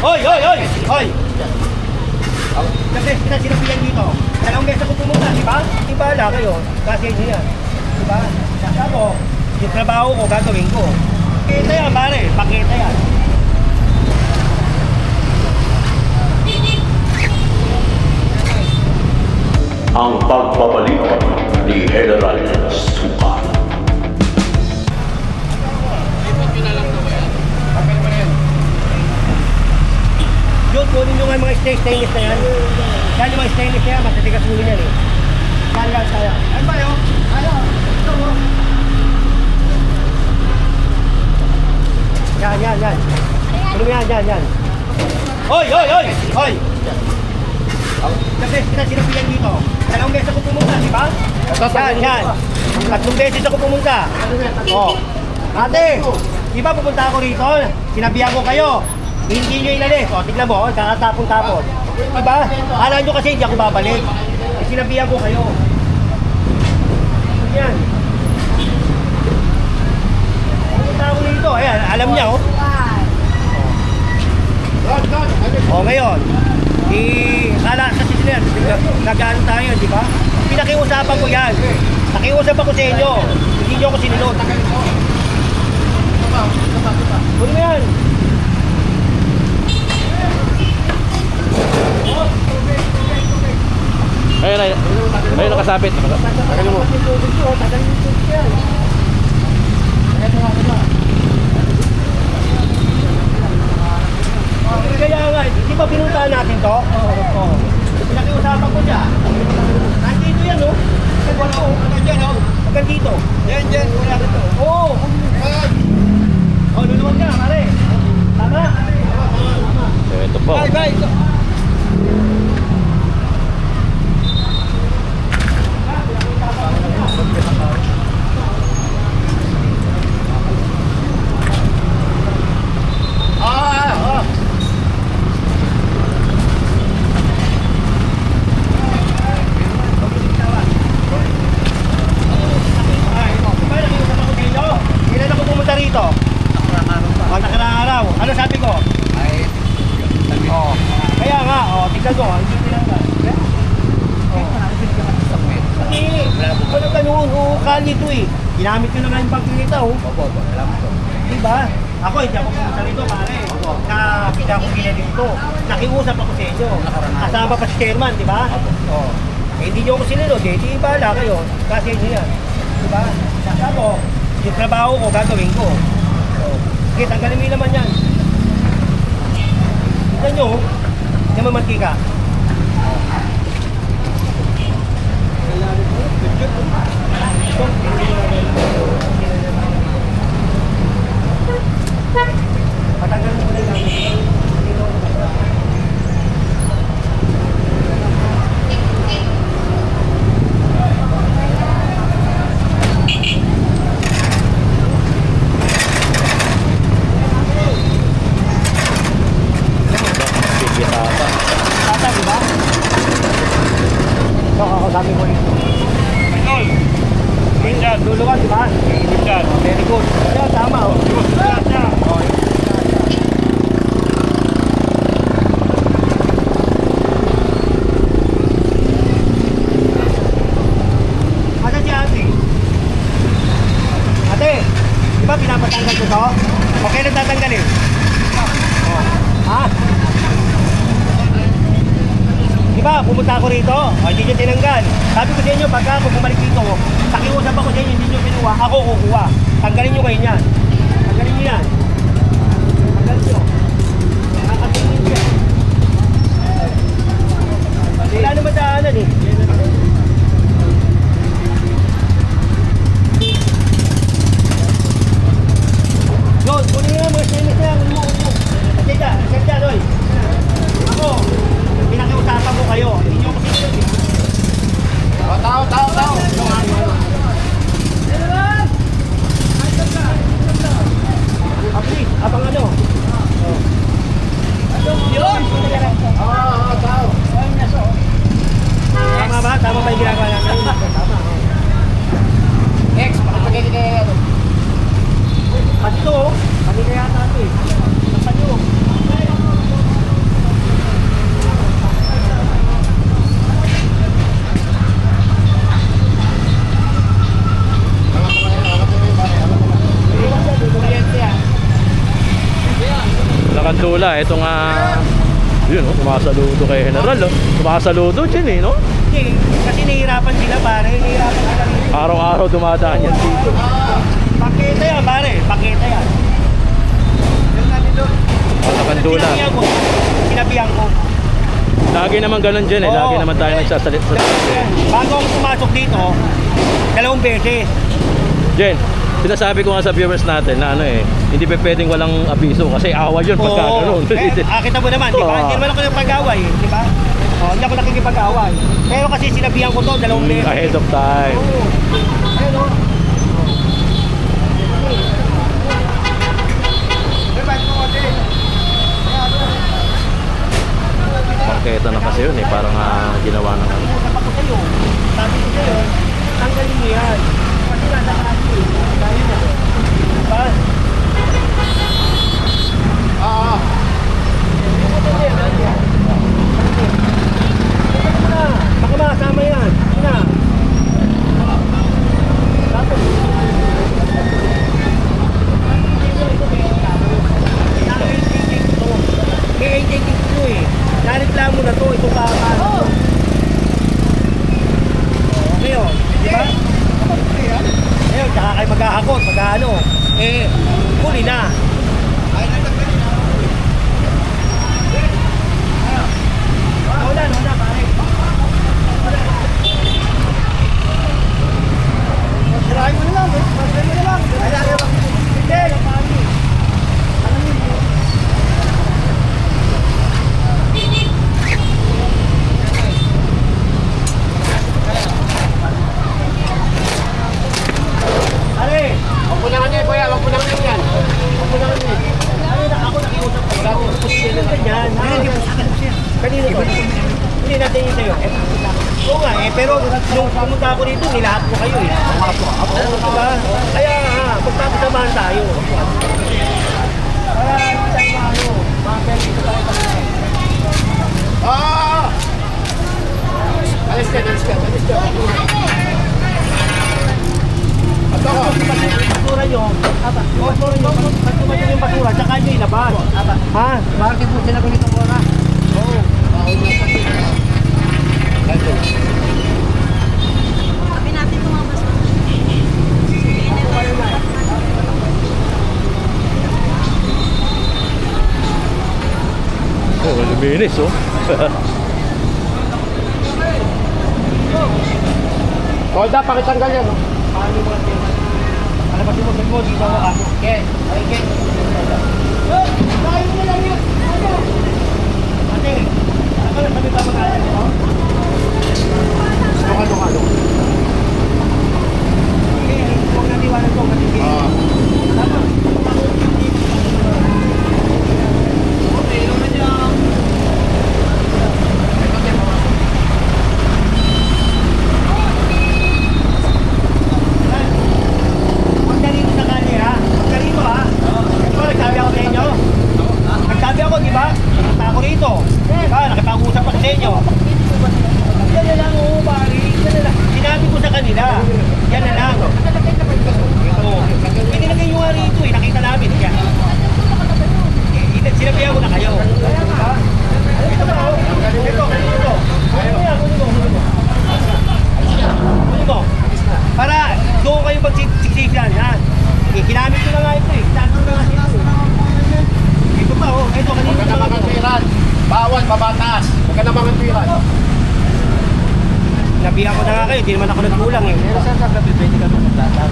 Hoy, hoy, hoy! Hoy! Kasi sinabihan dito. Dalawang beses ako pumunta, di ba? Di ba ala kayo? Kasi inyo yan. Di ba? Kasi ako, yung trabaho ko gagawin ko. Pakita yan, pare. Pakita yan. ang pagbabalik ni General Suka. Yung mga stain- stainless na yan. Yan yung mga stainless na yan, matatigas ulo yan eh. Yan lang tayo. Ano ba yun? Ano? Ito mo. Yan, yan, yan. Ano yan, yan, yan. Hoy, hoy, hoy! Hoy! Kasi kita sinabihan dito. Dalawang beses ako pumunta, di ba? Yan, yan. Tatlong beses ako pumunta. Oh. Ate, di ba pupunta ako rito? Sinabihan ko kayo. Hindi nyo inalis. O, tignan mo, oh, kakatapon-tapon. Di ba? Alam nyo kasi hindi ako babalik. Eh, sinabihan ko kayo. Yan. Pupunta ako rito. Ayan, alam niya, oh. O ngayon, i kala kasi sila, nagaan tayo, di ba? Pinakiusapan ko yan. Nakiusapan ko sa inyo. Hindi nyo ako sinunod. Ano mo yan? Ayun, ayun. Ayun, nakasabit. Tagalin mo. Tagalin mo yan. Kaya nga, di ba pinuntahan natin to? Oo. Oo. Pinakiusapan ko siya. Nandito yan, oh. Wala, oh. Hanggang dyan, oh. Hanggang dito. Yan, yan. Wala na to. Oo. Oh, luluwag na, pare. Tama. So, ito po. Bye, bye. Ah, ah. Ay, oh, di ba nakiusap ako sa inyo? Kailan ako pumunta rito? Oh, nakarang araw. Ano sabi ko? Oh. Kaya nga, oh, tignan ko, hindi tinanggal. Oh. Hindi, wala ganun, ukal nito eh. Ginamit ko na nga yung pagkikita, oh. Opo, opo, Diba? Ako, hindi ako pumunta rito, pare. Na, hindi ako ginali dito. Nakiusap ako sa inyo. Kasama pa si chairman, di ba? Oh. Eh, hindi nyo ako sinunod, eh. Di bahala kayo. Kasi inyo yan. Diba? Kasi ako, yung trabaho ko, gagawin ko. Oh. Sige, tanggalin mo yung laman yan. Tignan nyo, hindi naman mantika. Patanggal mo na yung Bibitata. Tata, di ba? Ito, ako sabi ko rin. Ayun! Minsan, luluwan, di ba? Minsan. Very good. Kaya tama, oh. Oh, Asan si ate? Ate, di ba pinapatanggal ko to? Okay na tatanggalin? Oh. Ha? Di ba, pumunta ako rito, o, hindi nyo tinanggal. Sabi ko sa inyo, pagka ako bumalik dito, nakiusap ako sa inyo, hindi nyo pinuha, ako kukuha. Tanggalin nyo kayo yan. Tanggalin nyo yan. Tanggalin nyo. Nakakatingin nyo yan. Wala naman daanan eh. Yun, kunin nga mga stainless na yan. Kunin mo, kunin mo. Kasi dyan, kasi dyan, oy. Ako, pinakiusapan ko kayo. Hindi nyo ako sinunod eh. Tao, tao, tao. Ah, please, abang ano? Oh. Tula, ito nga yun, oh, sumasaludo kay General, oh. Sumasaludo dyan, eh, no? Hindi, kasi nahihirapan sila pare, nahihirapan sila. Araw-araw dumadaan yan dito. Pakita yan pare, pakita yan. Sa Kandula. Sinabihan ko, sinabihan ko. Lagi naman ganun dyan, eh. Lagi Oo. naman tayo nagsasalit sa Bago ako pumasok dito, dalawang beses. Jen, sinasabi ko nga sa viewers natin na ano eh, hindi pa pwedeng walang abiso kasi awa yun pagka ganun. Eh, ah, kita mo naman, di ba? Oo. Hindi naman ako nagpag-away, di ba? Oh, hindi ako nakikipag-away. Pero kasi sinabihan ko to, dalawang beses. Ahead of time. Oo. Ayun o. Pangketa na kasi yun eh, parang ah, ginawa ng ano. Usap ako sa'yo. Sabi ko sa'yo, tanggalin mo yan. Kasi nasa kasi, dahil na. Diba? Ah, Baka makasama yan. Yun na. Tapos, may AJK ko eh. Nareklamo na to, itong baka. Oo. Ngayon, di ba? Ngayon, tsaka kayo maghahakot, mag-ano. Eh, huli na. Wala, wala, pare. Sirahin mo na lang, eh. Sirahin mo na lang. Ay, ay, ay. Hindi, pare. Alam niyo, Pare, wag mo na kanya, kuya. Wag mo na kanya yan. ako na kami. Ano na ako nakiusap ko. Ako, ganyan, ganyan. Hindi natin yun sa'yo. Eh, Oo nga eh, pero nung pumunta ako dito, nilahat ko kayo eh. Ako, diba? Kaya nga, magpapasamahan tayo. Para hindi tayo ano, mga dito tayo pag Ah! Alis ka, alis ka, alis ka. Basura nyo, yung basura nyo, pag tumayo yung basura, tsaka nyo ilabas. Aba. Ha? Bakit mo sila ganito ko na? Oo. Sabi natin mga basura. Oh, luminis oh. Kolda, pakitanggal yan. oh. Paano mo natin? Ano ba mo dito ako ako? Okay. Okay. Tayo mo lang yun. Ate, ako na sabi pa mag-aaral mo? Luka, luka, luka. Hindi, huwag na liwanag ko kasi hindi. Ah. Tama. Huwag na rito sa kanya ha. Huwag na rito ha. Ito, nagsabi ako sa inyo. Nagsabi ako, di ba? Punta ako rito. Di ba? Nakipag-usap ako sa inyo. Yan na lang, oo, pare. Yan na lang. Kanila. Yan na lang. Oo. Pinilagay nyo nga eh. Nakita namin. Yan. Eh, Sinabihan ko na kayo. Ito? Ito, ito. Mo? Para doon kayo magsiksiksikan, ha? Eh, kinamit ko na nga ito eh. Kinamit ko na nga ito. Ito pa, oh. Ito, kanina Huwag ka pa na ito. mangantiran. Bawal, babataas. Huwag ka na mangantiran. Nabihan ko na nga kayo, hindi naman ako nagkulang eh. Pero saan sa gabi, pwede ka magtatap?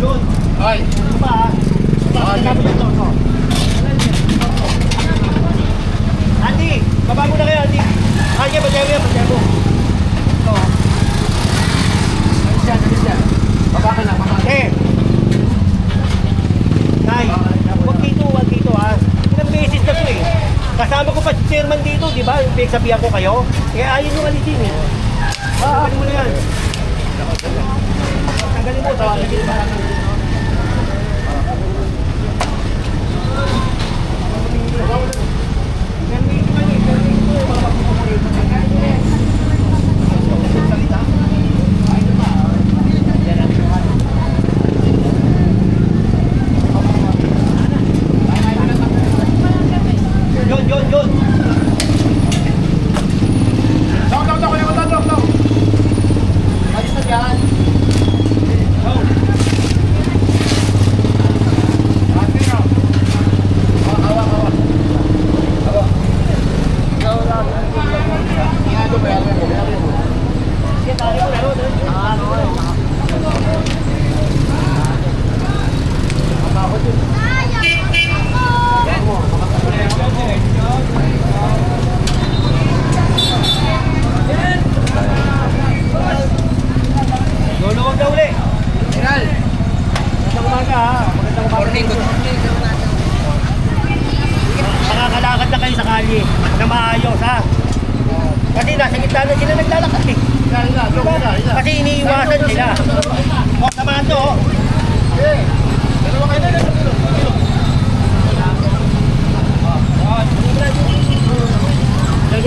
Yun, Ay, ito pa ito. Andy, baba mo na kayo, Andy. Yan, bagay mo yan, bagay mo. Ito. alis yan, alis yan. Baba ka na, baba. Eh! Tay, huwag dito, huwag dito ha. Ilang beses na to eh. Kasama ko pa si chairman dito, di ba? Yung sabihan ko kayo. Eh, ayun yung alisin eh. Ah, mo na yan. Tanggalin mo, tawagin mo.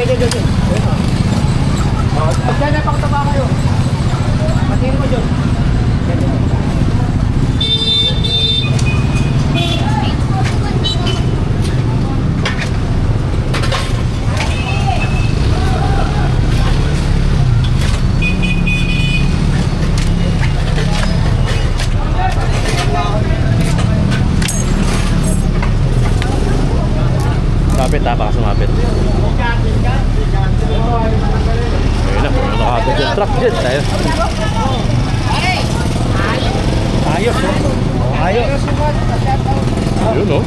dyan, dyan, dyan. Pag dyan, napakataba kayo. Patingin mo dyan. sumapit ha, baka sumapit. Ah, medyo truck dyan tayo. Ayos, no? Oh, ayos. Yun, no?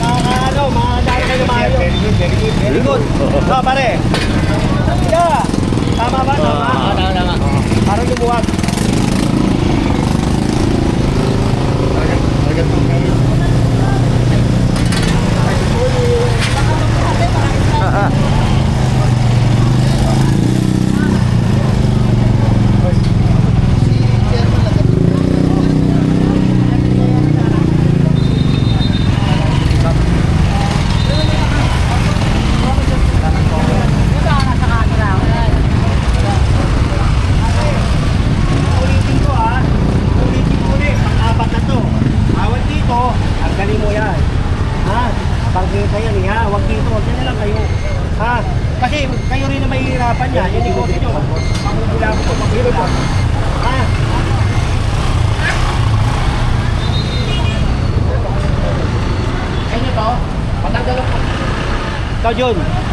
Oh. Mga ano, mga dala kayo maayos. Very oh. good. So, pare. Yeah. Tama Ikaw, Jun.